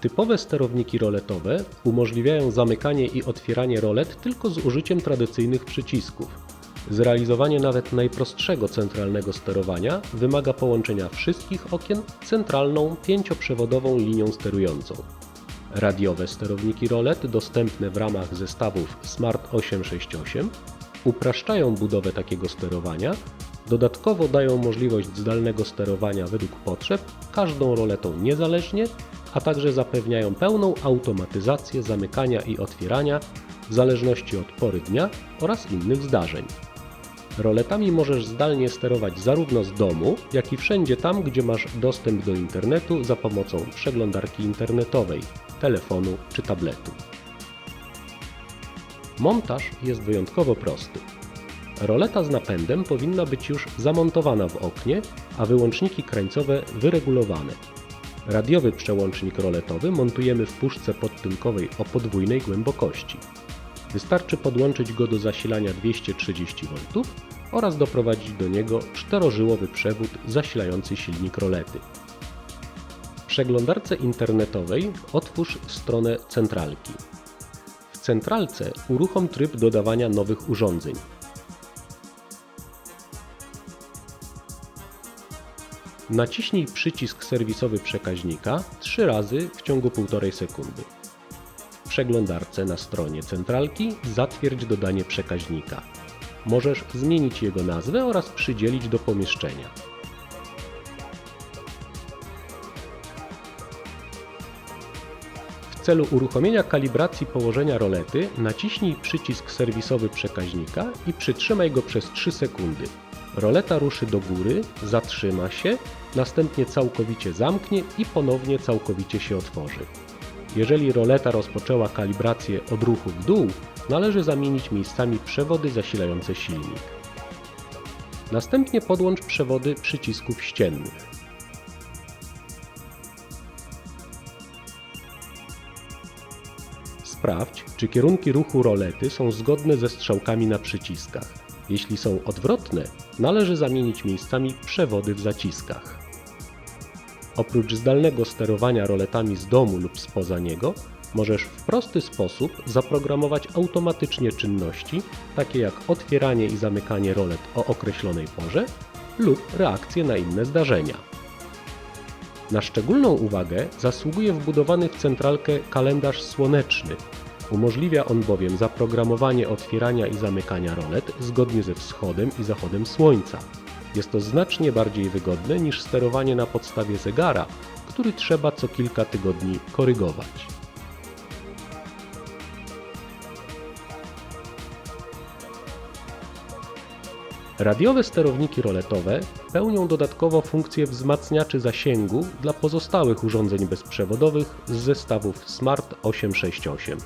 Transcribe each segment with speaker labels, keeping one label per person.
Speaker 1: Typowe sterowniki roletowe umożliwiają zamykanie i otwieranie rolet tylko z użyciem tradycyjnych przycisków. Zrealizowanie nawet najprostszego centralnego sterowania wymaga połączenia wszystkich okien centralną pięcioprzewodową linią sterującą. Radiowe sterowniki rolet dostępne w ramach zestawów Smart 868 upraszczają budowę takiego sterowania, dodatkowo dają możliwość zdalnego sterowania według potrzeb każdą roletą niezależnie, a także zapewniają pełną automatyzację zamykania i otwierania w zależności od pory dnia oraz innych zdarzeń. Roletami możesz zdalnie sterować zarówno z domu, jak i wszędzie tam, gdzie masz dostęp do internetu za pomocą przeglądarki internetowej, telefonu czy tabletu. Montaż jest wyjątkowo prosty. Roleta z napędem powinna być już zamontowana w oknie, a wyłączniki krańcowe wyregulowane. Radiowy przełącznik roletowy montujemy w puszce podtynkowej o podwójnej głębokości. Wystarczy podłączyć go do zasilania 230 V oraz doprowadzić do niego czterożyłowy przewód zasilający silnik rolety. W przeglądarce internetowej otwórz stronę centralki. W centralce uruchom tryb dodawania nowych urządzeń. Naciśnij przycisk serwisowy przekaźnika trzy razy w ciągu 1,5 sekundy. W przeglądarce na stronie centralki zatwierdź dodanie przekaźnika. Możesz zmienić jego nazwę oraz przydzielić do pomieszczenia. W celu uruchomienia kalibracji położenia rolety naciśnij przycisk serwisowy przekaźnika i przytrzymaj go przez 3 sekundy. Roleta ruszy do góry, zatrzyma się, następnie całkowicie zamknie i ponownie całkowicie się otworzy. Jeżeli roleta rozpoczęła kalibrację od ruchu w dół, należy zamienić miejscami przewody zasilające silnik. Następnie podłącz przewody przycisków ściennych. Sprawdź, czy kierunki ruchu rolety są zgodne ze strzałkami na przyciskach. Jeśli są odwrotne, należy zamienić miejscami przewody w zaciskach. Oprócz zdalnego sterowania roletami z domu lub spoza niego, możesz w prosty sposób zaprogramować automatycznie czynności, takie jak otwieranie i zamykanie rolet o określonej porze lub reakcje na inne zdarzenia. Na szczególną uwagę zasługuje wbudowany w centralkę kalendarz słoneczny. Umożliwia on bowiem zaprogramowanie otwierania i zamykania rolet zgodnie ze wschodem i zachodem słońca. Jest to znacznie bardziej wygodne niż sterowanie na podstawie zegara, który trzeba co kilka tygodni korygować. Radiowe sterowniki roletowe pełnią dodatkowo funkcję wzmacniaczy zasięgu dla pozostałych urządzeń bezprzewodowych z zestawów Smart 868.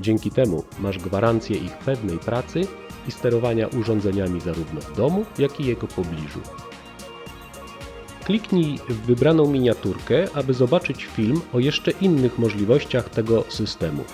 Speaker 1: Dzięki temu masz gwarancję ich pewnej pracy i sterowania urządzeniami zarówno w domu, jak i jego pobliżu. Kliknij w wybraną miniaturkę, aby zobaczyć film o jeszcze innych możliwościach tego systemu.